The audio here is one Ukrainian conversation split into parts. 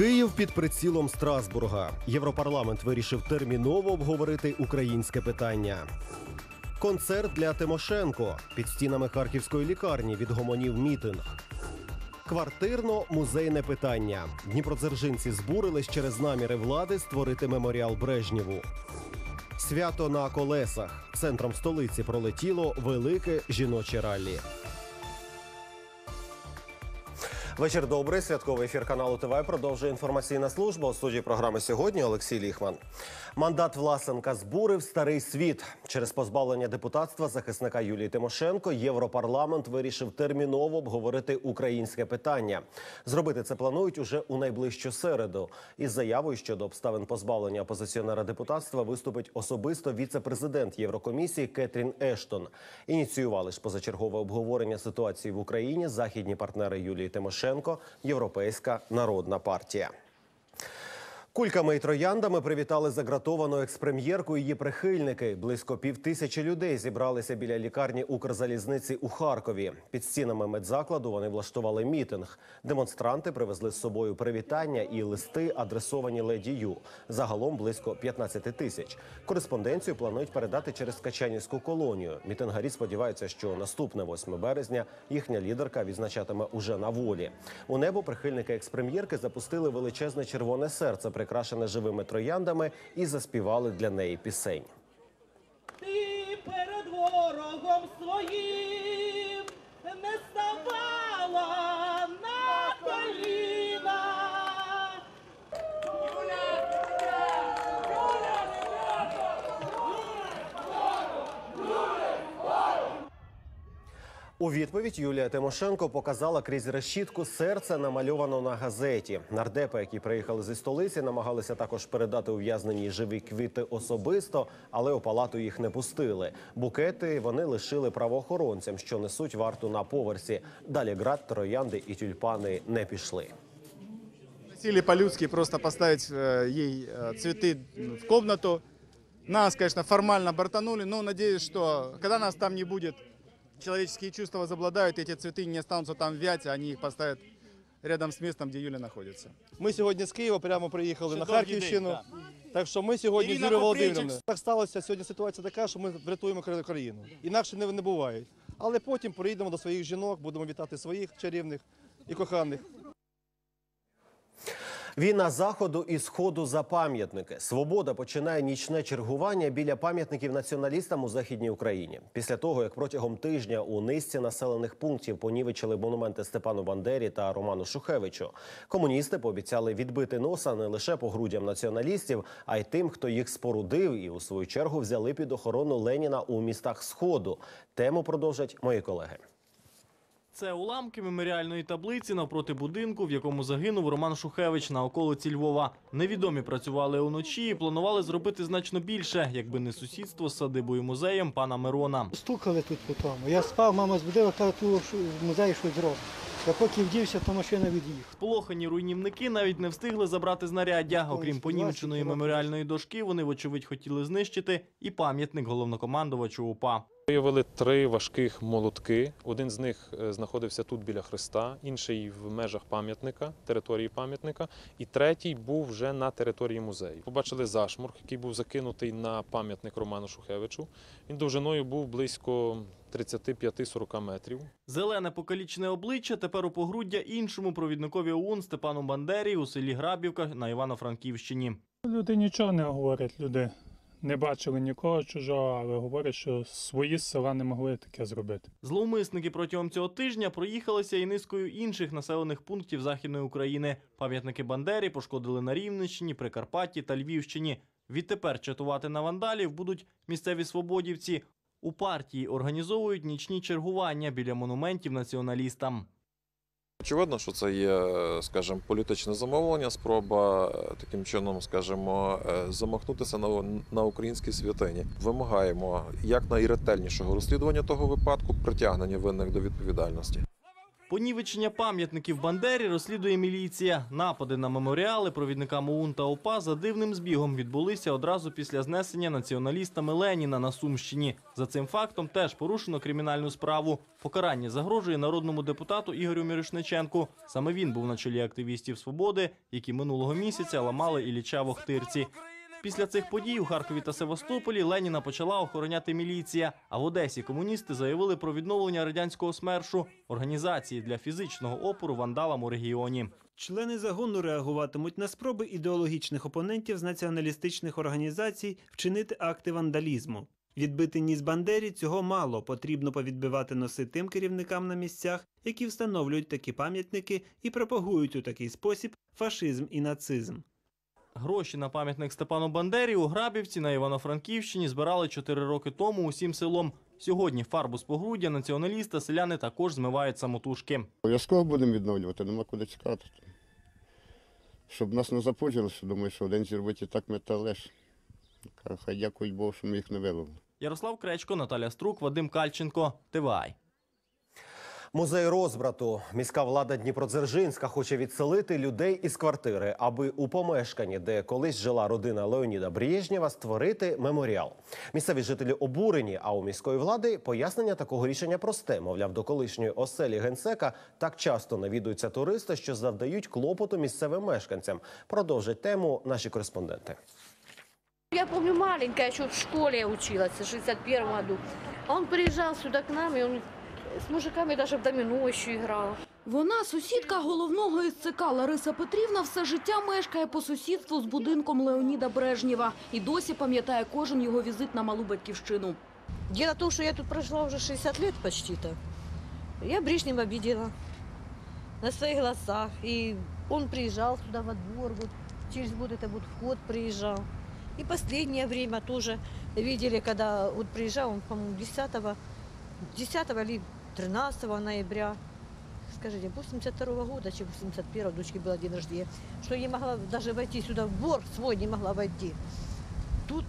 Київ під прицілом Страсбурга. Європарламент вирішив терміново обговорити українське питання. Концерт для Тимошенко під стінами харківської лікарні відгомонів мітинг. Квартирно-музейне питання. Дніпродзержинці збурились через наміри влади створити меморіал Брежнєву. Свято на колесах. Центром столиці пролетіло велике жіноче раллі. Вечір добрий. Святковий ефір каналу ТВ продовжує інформаційна служба. У студії програми сьогодні Олексій Ліхман. Мандат Власенка збурив старий світ. Через позбавлення депутатства захисника Юлії Тимошенко Європарламент вирішив терміново обговорити українське питання. Зробити це планують уже у найближчу середу. Із заявою щодо обставин позбавлення опозиціонера депутатства виступить особисто віце-президент Єврокомісії Кетрін Ештон. Ініціювали ж позачергове обговорення ситуації в Україні західні партнери Юлії Тимошенко, Європейська народна партія. Кульками і трояндами привітали загратовану експрем'єрку її прихильники. Близько півтисячі людей зібралися біля лікарні Укрзалізниці у Харкові. Під стінами медзакладу вони влаштували мітинг. Демонстранти привезли з собою привітання і листи, адресовані леді Ю. Загалом близько 15 тисяч. Кореспонденцію планують передати через Качанівську колонію. Мітингарі сподіваються, що наступне 8 березня їхня лідерка відзначатиме уже на волі. У небо прихильники експрем'єрки запустили величезне червоне серце, прикрашене живими трояндами, і заспівали для неї пісень. Ти перед ворогом своїм У відповідь Юлія Тимошенко показала крізь решітку серце, намальовано на газеті. Нардепи, які приїхали зі столиці, намагалися також передати ув'язненій живі квіти особисто, але у палату їх не пустили. Букети вони лишили правоохоронцям, що несуть варту на поверсі. Далі град, троянди і тюльпани не пішли. Просили по-людски просто поставить э, ей э, цветы в комнату. Нас, конечно, формально бортанули, но надеюсь, что когда нас там не будет, человеческие чувства возобладают, эти цветы не останутся там вять, они их поставят рядом с местом, где Юля находится. Ми сьогодні з Києва прямо приїхали на Харківщину. день, Так що ми сьогодні з Юрією. Володимирівною. Так сталося сьогодні ситуація така, що ми врятуємо країну. Інакше не, не буває. Але потім приїдемо до своїх жінок, будемо вітати своїх чарівних і коханих. Війна заходу і сходу за пам'ятники. Свобода починає нічне чергування біля пам'ятників націоналістам у західній Україні. Після того, як протягом тижня у низці населених пунктів понівечили монументи Степану Бандері та Роману Шухевичу. Комуністи пообіцяли відбити носа не лише по грудям націоналістів, а й тим, хто їх спорудив, і у свою чергу взяли під охорону Леніна у містах Сходу. Тему продовжать мої колеги. Це уламки меморіальної таблиці навпроти будинку, в якому загинув Роман Шухевич на околиці Львова. Невідомі працювали уночі і планували зробити значно більше, якби не сусідство з садибою музеєм пана Мирона. Стукали тут по тому. Я спав, мама збудила, каже, що в музеї щось зробить. Я поки вдівся, то машина від'їхала. Сполохані руйнівники навіть не встигли забрати знаряддя. Окрім понівеченої меморіальної дошки, вони вочевидь хотіли знищити і пам'ятник головнокомандувачу УПА. Виявили три важких молотки. Один з них е, знаходився тут біля Христа, інший в межах пам'ятника, території пам'ятника, і третій був вже на території музею. Побачили зашморг, який був закинутий на пам'ятник Роману Шухевичу. Він довжиною був близько 35-40 метрів. Зелене покалічне обличчя тепер у погруддя іншому провідникові ОУН Степану Бандері у селі Грабівка на Івано-Франківщині. Люди нічого не говорять, люди не бачили нікого чужого, але говорять, що свої з села не могли таке зробити. Зловмисники протягом цього тижня проїхалися і низкою інших населених пунктів Західної України. Пам'ятники Бандері пошкодили на Рівненщині, Прикарпатті та Львівщині. Відтепер чатувати на вандалів будуть місцеві свободівці. У партії організовують нічні чергування біля монументів націоналістам. Очевидно, що це є, скажімо, політичне замовлення, спроба е, таким чином, скажімо, е, замахнутися на, на українській святині. Вимагаємо якнайретельнішого розслідування того випадку, притягнення винних до відповідальності. Понівечення пам'ятників Бандері розслідує міліція. Напади на меморіали провідникам ОУН та ОПА за дивним збігом відбулися одразу після знесення націоналістами Леніна на Сумщині. За цим фактом теж порушено кримінальну справу. Покарання загрожує народному депутату Ігорю Мірошниченку. Саме він був на чолі активістів свободи, які минулого місяця ламали Ілліча в Охтирці. Після цих подій у Харкові та Севастополі Леніна почала охороняти міліція. А в Одесі комуністи заявили про відновлення радянського смершу організації для фізичного опору вандалам у регіоні. Члени загону реагуватимуть на спроби ідеологічних опонентів з націоналістичних організацій вчинити акти вандалізму. Відбити ніс Бандері цього мало. Потрібно повідбивати носи тим керівникам на місцях, які встановлюють такі пам'ятники і пропагують у такий спосіб фашизм і нацизм. Гроші на пам'ятник Степану Бандері у Грабівці на Івано-Франківщині збирали 4 роки тому усім селом. Сьогодні фарбу з погруддя націоналіста селяни також змивають самотужки. Обов'язково будемо відновлювати, нема куди чекати. Щоб нас не запужилося, думаю, що один зірвуть і так металеш. Хай дякують Богу, що ми їх не виловили. Ярослав Кречко, Наталя Струк, Вадим Кальченко. ТВАЙ. Музей розбрату. Міська влада Дніпродзержинська хоче відселити людей із квартири, аби у помешканні, де колись жила родина Леоніда Брєжнєва, створити меморіал. Місцеві жителі обурені, а у міської влади пояснення такого рішення просте. Мовляв, до колишньої оселі генсека так часто навідуються туристи, що завдають клопоту місцевим мешканцям. Продовжать тему наші кореспонденти. Я помню, маленькая, еще в школе училась, в 61 году. Он приезжал сюда к нам, и с мужиками даже в домино еще играл. Вона, сусідка головного із ЦК Лариса Петрівна, все життя мешкає по сусідству з будинком Леоніда Брежнєва і досі пам'ятає кожен його візит на малу батьківщину. Дело в том, что я тут прожила уже 60 лет почти-то. Я Брежнева видела на своих глазах. И он приезжал сюда во двор, вот через вот это вот вход приезжал. И последнее время тоже видели, когда вот приезжал, он, по-моему, 10, 10 или 13 ноября, скажите, 82 года, чи 81 у дочки было день рождения, что не могла даже войти сюда, в двор свой не могла войти. Тут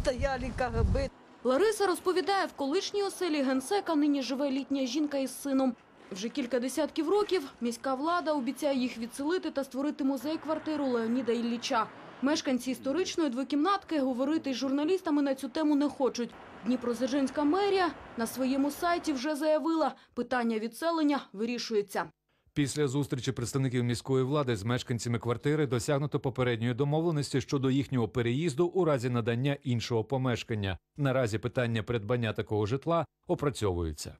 стояли КГБ, Лариса розповідає, в колишній оселі генсека нині живе літня жінка із сином. Вже кілька десятків років міська влада обіцяє їх відселити та створити музей-квартиру Леоніда Ілліча. Мешканці історичної двокімнатки говорити з журналістами на цю тему не хочуть. Дніпродзержинська мерія на своєму сайті вже заявила, питання відселення вирішується. Після зустрічі представників міської влади з мешканцями квартири досягнуто попередньої домовленості щодо їхнього переїзду у разі надання іншого помешкання. Наразі питання придбання такого житла опрацьовується.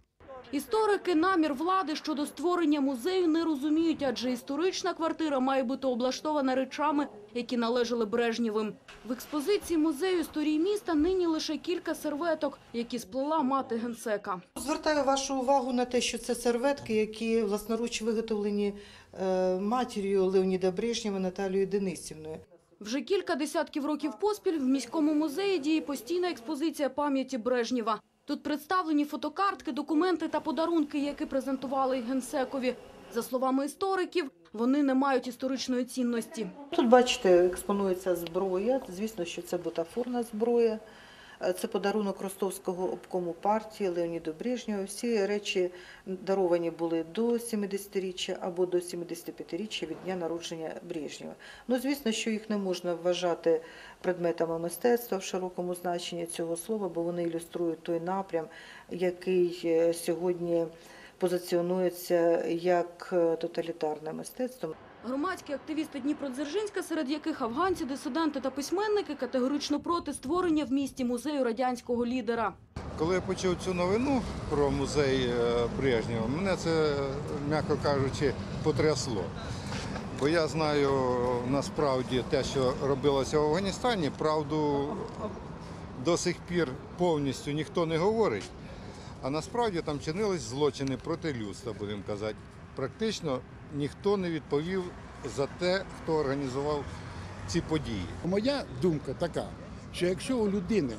Історики намір влади щодо створення музею не розуміють, адже історична квартира має бути облаштована речами, які належали Брежнєвим. В експозиції музею історії міста нині лише кілька серветок, які сплела мати генсека. Звертаю вашу увагу на те, що це серветки, які власноруч виготовлені е, матір'ю Леоніда Брежнєва Наталією Денисівною. Вже кілька десятків років поспіль в міському музеї діє постійна експозиція пам'яті Брежнєва. Тут представлені фотокартки, документи та подарунки, які презентували генсекові. За словами істориків, вони не мають історичної цінності. Тут, бачите, експонується зброя. Звісно, що це бутафорна зброя. Це подарунок ростовського обкому партії Леоніду Брежнєву. Всі речі даровані були до 70-річчя або до 75-річчя від дня народження Брежнєва. Ну, звісно, що їх не можна вважати предметами мистецтва в широкому значенні цього слова, бо вони ілюструють той напрям, який е, сьогодні позиціонується як е, тоталітарне мистецтво. Громадські активісти Дніпродзержинська, серед яких афганці, дисиденти та письменники, категорично проти створення в місті музею радянського лідера. Коли я почув цю новину про музей е, Брежнєва, мене це, м'яко кажучи, потрясло. Бо я знаю насправді те, що робилося в Афганістані, правду до сих пір повністю ніхто не говорить. А насправді там чинились злочини проти людства, будемо казати. Практично ніхто не відповів за те, хто організував ці події. Моя думка така, що якщо у людини,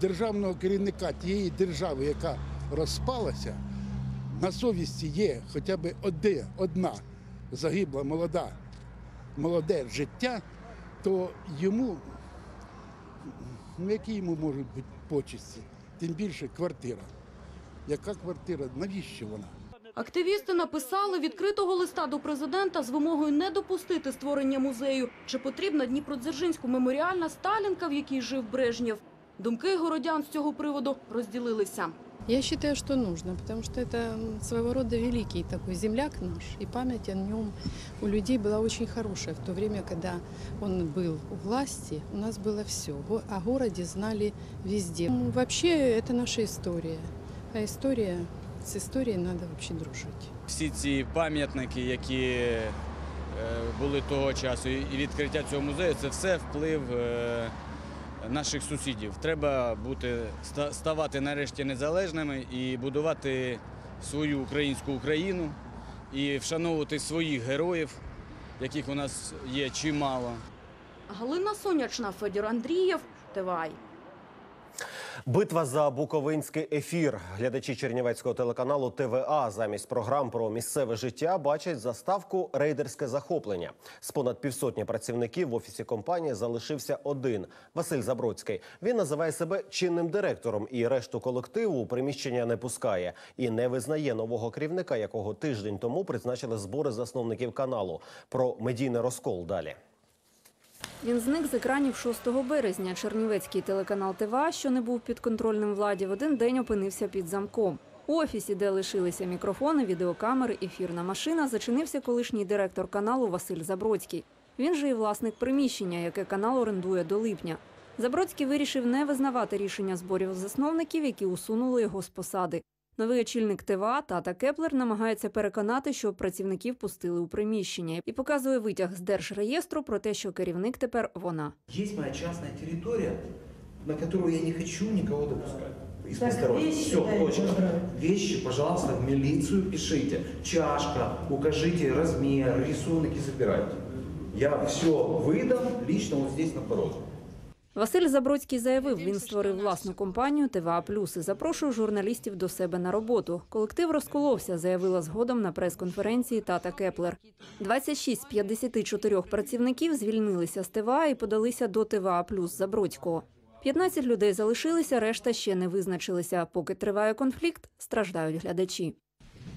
державного керівника тієї держави, яка розпалася, на совісті є хоча б одне, одна загибла молода, молоде життя, то йому, ну які йому можуть бути почесті, тим більше квартира. Яка квартира? Навіщо вона? Активісти написали відкритого листа до президента з вимогою не допустити створення музею. Чи потрібна Дніпродзержинську меморіальна Сталінка, в якій жив Брежнєв? Думки городян з цього приводу розділилися. Я считаю, что нужно, потому что это м, своего рода великий такой земляк наш, и память о нем у людей была очень хорошая. В то время, когда он был у власти, у нас было все. О городе знали везде. М, Вообще, это наша история. А история, с историей надо вообще дружить. всі ці пам'ятники, які е, були того часу, і відкриття цього музею, це все вплив е, наших сусідів. Треба бути ставати нарешті незалежними і будувати свою українську Україну і вшановувати своїх героїв, яких у нас є чимало. Галина Сонячна, Федір Андрієв, ТВАЙ. Битва за буковинський ефір. Глядачі чернівецького телеканалу ТВА замість програм про місцеве життя бачать заставку рейдерське захоплення. З понад півсотні працівників в офісі компанії залишився один Василь Забродський. Він називає себе чинним директором і решту колективу у приміщення не пускає і не визнає нового керівника, якого тиждень тому призначили збори засновників каналу. Про медійний розкол далі. Він зник з екранів 6 березня. Чернівецький телеканал ТВА, що не був підконтрольним владі, в один день опинився під замком. У офісі, де лишилися мікрофони, відеокамери, ефірна машина, зачинився колишній директор каналу Василь Забродський. Він же і власник приміщення, яке канал орендує до липня. Забродський вирішив не визнавати рішення зборів засновників, які усунули його з посади. Новий очільник ТВА Тата Кеплер намагається переконати, щоб працівників пустили у приміщення і показує витяг з держреєстру про те, що керівник тепер вона. Есть моя частная территория, на которую я не хочу никого допускать. Из Так, посторонних. вещи, Все, да, точка. да. Вещи, пожалуйста, в милицию пишите. Чашка, укажите размер, рисунок и забирайте. Я все выдам лично вот здесь на пороге. Василь Забродський заявив, він створив власну компанію ТВА Плюс і запрошує журналістів до себе на роботу. Колектив розколовся, заявила згодом на прес-конференції Тата Кеплер. 26 з 54 працівників звільнилися з ТВА і подалися до ТВА Плюс Забродського. 15 людей залишилися, решта ще не визначилися. Поки триває конфлікт, страждають глядачі.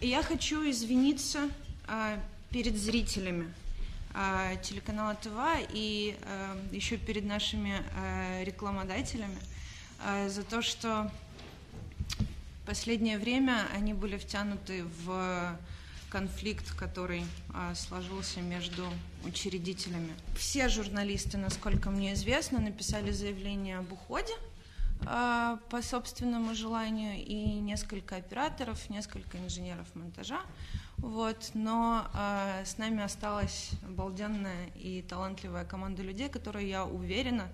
Я хочу извиниться а, перед зрителями телеканала ТВА и а, еще перед нашими а, рекламодателями а, за то, что последнее время они были втянуты в конфликт, который а, сложился между учредителями. Все журналисты, насколько мне известно, написали заявление об уходе а, по собственному желанию и несколько операторов, несколько инженеров монтажа. Вот, но а, с нами осталась обалденная и талантливая команда людей, которые, я уверена,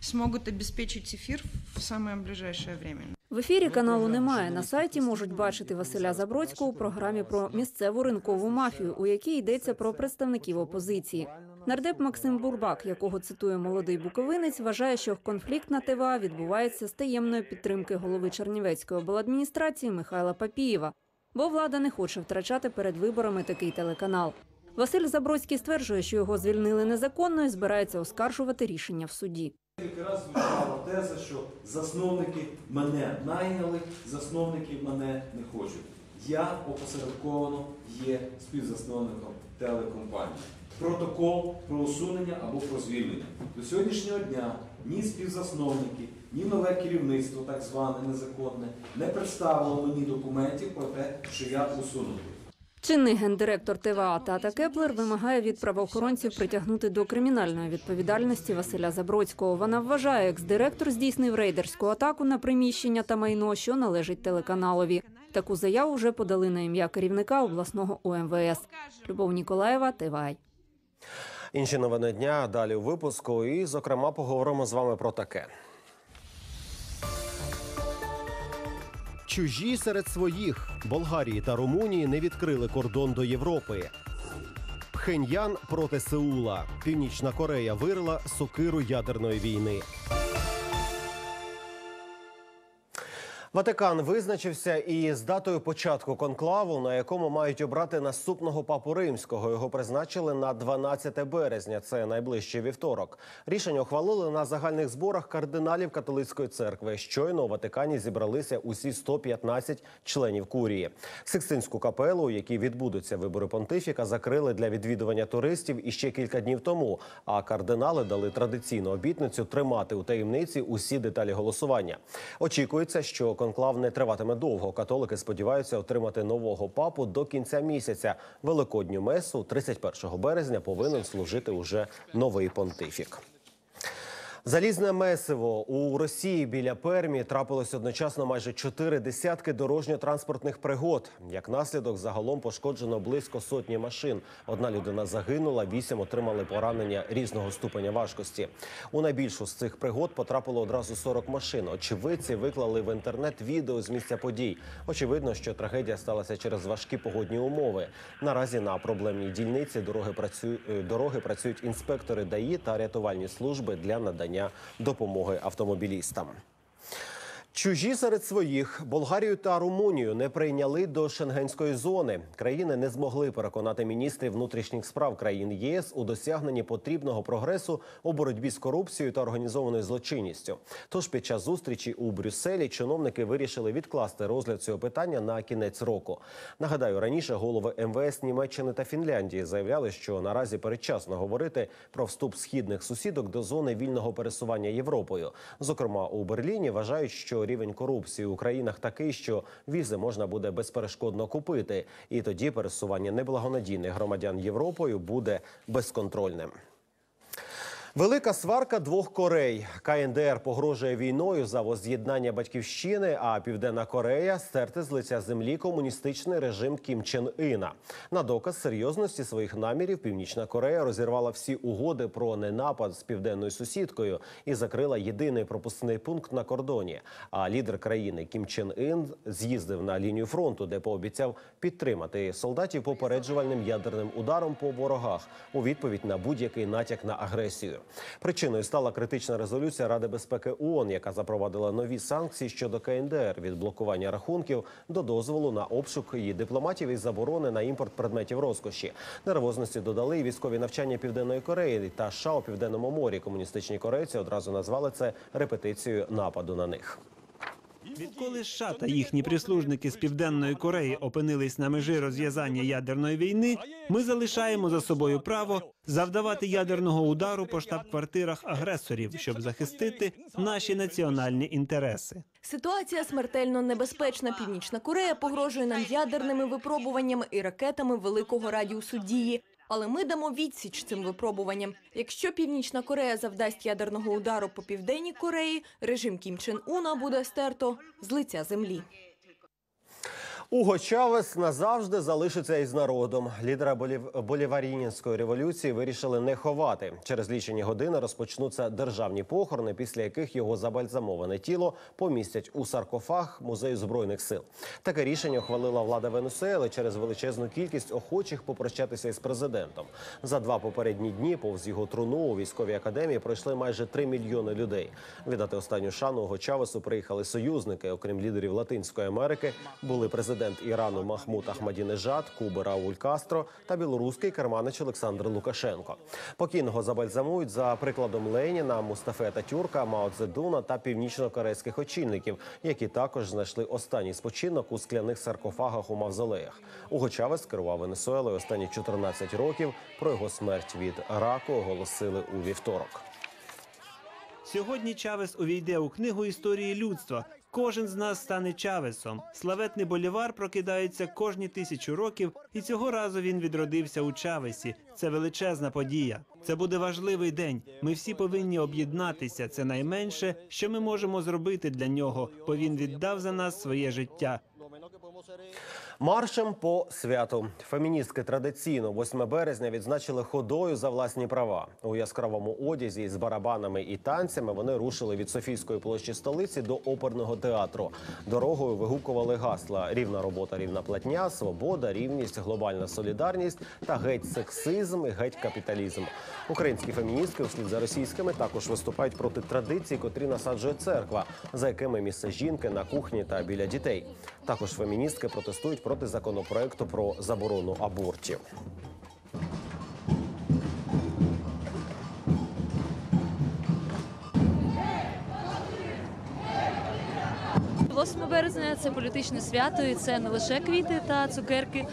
смогут обеспечить эфир в самое ближайшее время. В ефірі каналу немає. На сайті можуть бачити Василя Забродського у програмі про місцеву ринкову мафію, у якій йдеться про представників опозиції. Нардеп Максим Бурбак, якого цитує молодий буковинець, вважає, що конфлікт на ТВА відбувається з таємної підтримки голови Чернівецької обладміністрації Михайла Папієва, бо влада не хоче втрачати перед виборами такий телеканал. Василь Забродський стверджує, що його звільнили незаконно і збирається оскаржувати рішення в суді. Кілька разів звучала теза, що засновники мене найняли, засновники мене не хочуть. Я опосередковано є співзасновником телекомпанії. Протокол про усунення або про звільнення. До сьогоднішнього дня ні співзасновники, ні нове керівництво, так зване незаконне, не представило мені документів про те, що я усунутий. Чинний гендиректор ТВА Тата Кеплер вимагає від правоохоронців притягнути до кримінальної відповідальності Василя Забродського. Вона вважає, екс-директор здійснив рейдерську атаку на приміщення та майно, що належить телеканалові. Таку заяву вже подали на ім'я керівника обласного УМВС. Любов Ніколаєва, ТВАЙ. Інші новини дня далі у випуску. І, зокрема, поговоримо з вами про таке. Чужі серед своїх Болгарії та Румунії не відкрили кордон до Європи. Пхеньян проти Сеула. Північна Корея вирила сокиру ядерної війни. Ватикан визначився і з датою початку конклаву, на якому мають обрати наступного папу римського. Його призначили на 12 березня. Це найближчий вівторок. Рішення ухвалили на загальних зборах кардиналів католицької церкви. Щойно у Ватикані зібралися усі 115 членів курії. Сикстинську капелу, у якій відбудуться вибори понтифіка, закрили для відвідування туристів іще кілька днів тому. А кардинали дали традиційну обітницю тримати у таємниці усі деталі голосування. Очікується, що конклав не триватиме довго. Католики сподіваються отримати нового папу до кінця місяця. Великодню месу 31 березня повинен служити уже новий понтифік. Залізне месиво у Росії біля Пермі трапилось одночасно майже чотири десятки дорожньо-транспортних пригод. Як наслідок, загалом пошкоджено близько сотні машин. Одна людина загинула, вісім отримали поранення різного ступеня важкості. У найбільшу з цих пригод потрапило одразу 40 машин. Очевидці виклали в інтернет відео з місця подій. Очевидно, що трагедія сталася через важкі погодні умови. Наразі на проблемній дільниці дороги працюють дороги працюють інспектори ДАІ та рятувальні служби для надання допомоги автомобілістам. Чужі серед своїх Болгарію та Румунію не прийняли до шенгенської зони. Країни не змогли переконати міністрів внутрішніх справ країн ЄС у досягненні потрібного прогресу у боротьбі з корупцією та організованою злочинністю. Тож під час зустрічі у Брюсселі чиновники вирішили відкласти розгляд цього питання на кінець року. Нагадаю, раніше голови МВС Німеччини та Фінляндії заявляли, що наразі передчасно говорити про вступ східних сусідок до зони вільного пересування Європою. Зокрема, у Берліні вважають, що рівень корупції у країнах такий, що візи можна буде безперешкодно купити, і тоді пересування неблагонадійних громадян Європою буде безконтрольним. Велика сварка двох Корей. КНДР погрожує війною за воз'єднання батьківщини, а Південна Корея стерти з лиця землі комуністичний режим Кім Чен Іна. На доказ серйозності своїх намірів Північна Корея розірвала всі угоди про ненапад з південною сусідкою і закрила єдиний пропускний пункт на кордоні. А лідер країни Кім Чен Ін з'їздив на лінію фронту, де пообіцяв підтримати солдатів попереджувальним ядерним ударом по ворогах у відповідь на будь-який натяк на агресію. Причиною стала критична резолюція Ради безпеки ООН, яка запровадила нові санкції щодо КНДР від блокування рахунків до дозволу на обшук її дипломатів і заборони на імпорт предметів розкоші. Нервозності додали і військові навчання Південної Кореї та США у південному морі. Комуністичні корейці одразу назвали це репетицією нападу на них. Відколи США та їхні прислужники з південної Кореї опинились на межі розв'язання ядерної війни, ми залишаємо за собою право завдавати ядерного удару по штаб-квартирах агресорів, щоб захистити наші національні інтереси. Ситуація смертельно небезпечна. Північна Корея погрожує нам ядерними випробуваннями і ракетами великого радіусу дії. Але ми дамо відсіч цим випробуванням. Якщо Північна Корея завдасть ядерного удару по південній Кореї, режим Кім Чен Уна буде стерто з лиця землі. Уго Чавес назавжди залишиться із народом. Лідера болів... революції вирішили не ховати. Через лічені години розпочнуться державні похорони, після яких його забальзамоване тіло помістять у саркофаг музею збройних сил. Таке рішення ухвалила влада Венесуели через величезну кількість охочих попрощатися із президентом. За два попередні дні повз його труну у військовій академії пройшли майже 3 мільйони людей. Віддати останню шану Уго Чавесу приїхали союзники. Окрім лідерів Латинської Америки, були президент Ірану Махмуд Ахмадінежад, Куби Рауль Кастро та білоруський керманич Олександр Лукашенко. Покійного забальзамують за прикладом Леніна, Мустафе Татюрка, Мао Цзедуна та північно-корейських очільників, які також знайшли останній спочинок у скляних саркофагах у мавзолеях. Уго Чавес керував Венесуелою останні 14 років. Про його смерть від раку оголосили у вівторок. Сьогодні Чавес увійде у книгу історії людства. Кожен з нас стане Чавесом. Славетний Болівар прокидається кожні тисячу років, і цього разу він відродився у Чавесі. Це величезна подія. Це буде важливий день. Ми всі повинні об'єднатися. Це найменше, що ми можемо зробити для нього, бо він віддав за нас своє життя. Маршем по святу феміністки традиційно 8 березня відзначили ходою за власні права у яскравому одязі з барабанами і танцями. Вони рушили від Софійської площі столиці до оперного театру. Дорогою вигукували гасла: рівна робота, рівна платня, свобода, рівність, глобальна солідарність та геть сексизм і геть капіталізм. Українські феміністки, вслід за російськими, також виступають проти традицій, котрі насаджує церква, за якими місце жінки на кухні та біля дітей. Також феміністки протестують проти законопроекту про заборону абортів. 8 березня це політичне свято, і це не лише квіти та цукерки,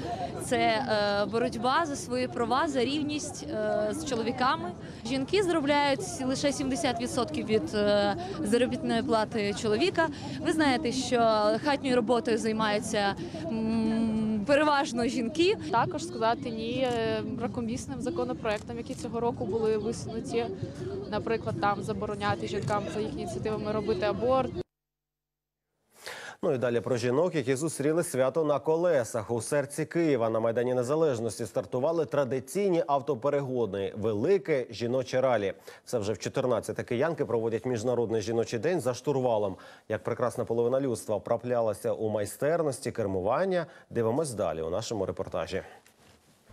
це е, боротьба за свої права, за рівність е, з чоловіками. Жінки заробляють лише 70% від е, заробітної плати чоловіка. Ви знаєте, що хатньою роботою займаються. Переважно жінки також сказати ні бракомісним законопроектам, які цього року були висунуті, наприклад, там забороняти жінкам за їхніми ініціативами робити аборт. Ну і далі про жінок, які зустріли свято на колесах у серці Києва на майдані Незалежності. Стартували традиційні автоперегони Велике жіноче ралі. Це вже в 14 киянки проводять міжнародний жіночий день за штурвалом. Як прекрасна половина людства праплялася у майстерності кермування. Дивимось далі у нашому репортажі.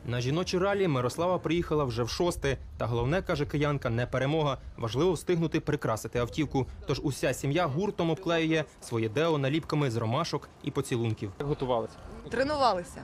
На жіночі ралі Мирослава приїхала вже в шосте. Та головне, каже киянка, не перемога. Важливо встигнути прикрасити автівку. Тож уся сім'я гуртом обклеює своє део наліпками з ромашок і поцілунків. Як готувалися? Тренувалися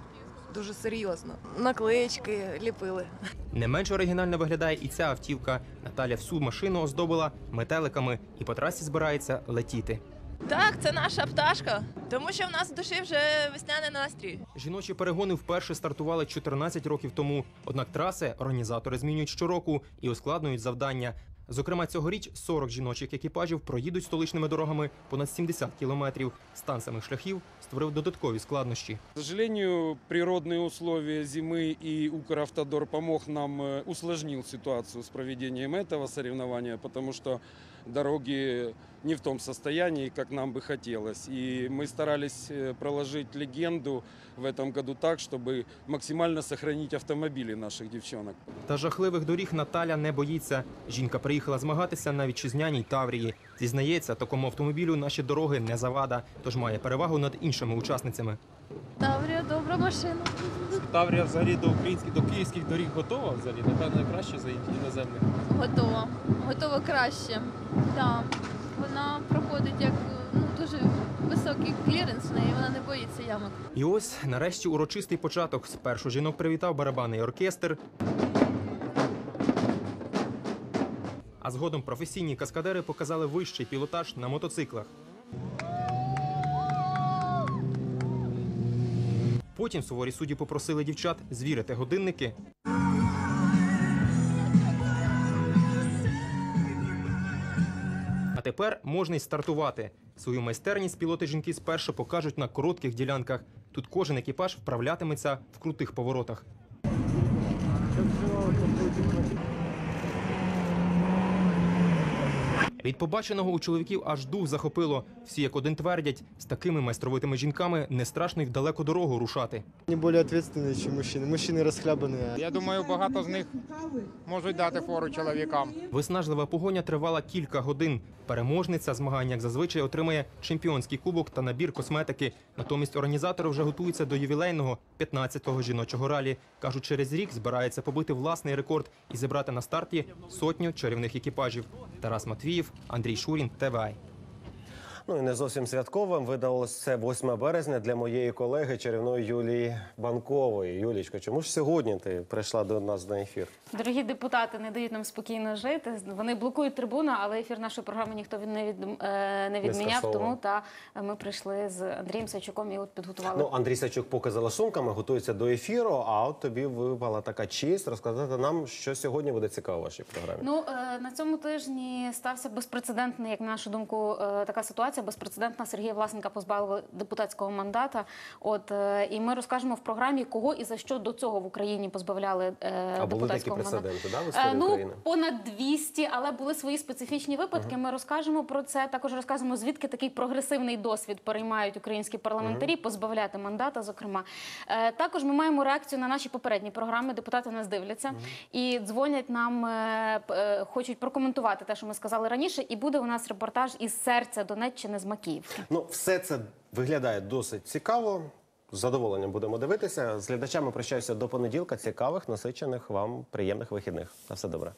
дуже серйозно. Наклеєчки ліпили. Не менш оригінально виглядає і ця автівка. Наталя всю машину оздобила метеликами і по трасі збирається летіти. Так, це наша пташка, тому що в нас в душі вже весняний настрій. Жіночі перегони вперше стартували 14 років тому. Однак траси організатори змінюють щороку і ускладнюють завдання. Зокрема, цьогоріч 40 жіночих екіпажів проїдуть столичними дорогами понад 70 кілометрів. Стан самих шляхів створив додаткові складнощі. К сожалению, природные условия зимы и Укравтодор помог нам, э, усложнил ситуацию с проведением этого соревнования, потому что дороги не в том состоянии, как нам бы хотелось. И мы старались э, проложить легенду в этом году так, чтобы максимально сохранить автомобили наших девчонок. Та жахливих доріг Наталя не боїться. Жінка приїхала змагатися на вітчизняній Таврії. Зізнається, такому автомобілю наші дороги не завада, тож має перевагу над іншими учасницями. Таврія добра машина. Таврія взагалі до українських до київських доріг готова взагалі, напевно, краще за іноземних. Готова. Готова краще. Так. Вона проходить як ну, дуже високий кліренс в неї, вона не боїться ямок. І ось нарешті урочистий початок. Спершу жінок привітав барабанний оркестр. А згодом професійні каскадери показали вищий пілотаж на мотоциклах. Потім суворі судді попросили дівчат звірити годинники. А тепер можна й стартувати. Свою майстерність пілоти жінки спершу покажуть на коротких ділянках. Тут кожен екіпаж вправлятиметься в крутих поворотах. Від побаченого у чоловіків аж дух захопило. Всі як один твердять, з такими майстровитими жінками не страшно й в далеку дорогу рушати. Они более ответственные, чем мужчины. Мужчины расхлябанные. Я думаю, багато з них можуть дати фору чоловікам. Виснажлива погоня тривала кілька годин. Переможниця змагань, як зазвичай, отримає чемпіонський кубок та набір косметики. Натомість організатори вже готуються до ювілейного 15-го жіночого ралі. Кажуть, через рік збирається побити власний рекорд і зібрати на старті сотню чарівних екіпажів. Тарас Матвіїв, Андрій Шурін, ТВА. Ну і не зовсім святковим видалось це 8 березня для моєї колеги чарівної Юлії Банкової. Юлічко, чому ж сьогодні ти прийшла до нас на ефір? Дорогі депутати не дають нам спокійно жити. Вони блокують трибуну, але ефір нашої програми ніхто не, від, е, не відміняв. скасовував. тому та ми прийшли з Андрієм Сачуком і от підготували. Ну, Андрій Сачук поки за ласунками готується до ефіру. А от тобі випала така честь розказати нам, що сьогодні буде цікаво в вашій програмі. Ну е, на цьому тижні стався безпрецедентний, як на нашу думку, е, така ситуація. Ситуація безпрецедентна. Сергія Власенка позбавили депутатського мандата. От е, і ми розкажемо в програмі, кого і за що до цього в Україні позбавляли е, А були такі прецеденти, да, в Е, історії Ну, України? понад 200, але були свої специфічні випадки. Ми розкажемо про це. Також розкажемо, звідки такий прогресивний досвід переймають українські парламентарі, позбавляти мандата. Зокрема, Е, також ми маємо реакцію на наші попередні програми. Депутати нас дивляться і дзвонять нам, е, е, хочуть прокоментувати те, що ми сказали раніше. І буде у нас репортаж із серця Донеччини з Макіївки. Ну, все це виглядає досить цікаво. З задоволенням будемо дивитися. З глядачами прощаюся до понеділка. Цікавих, насичених вам приємних вихідних. На все добре.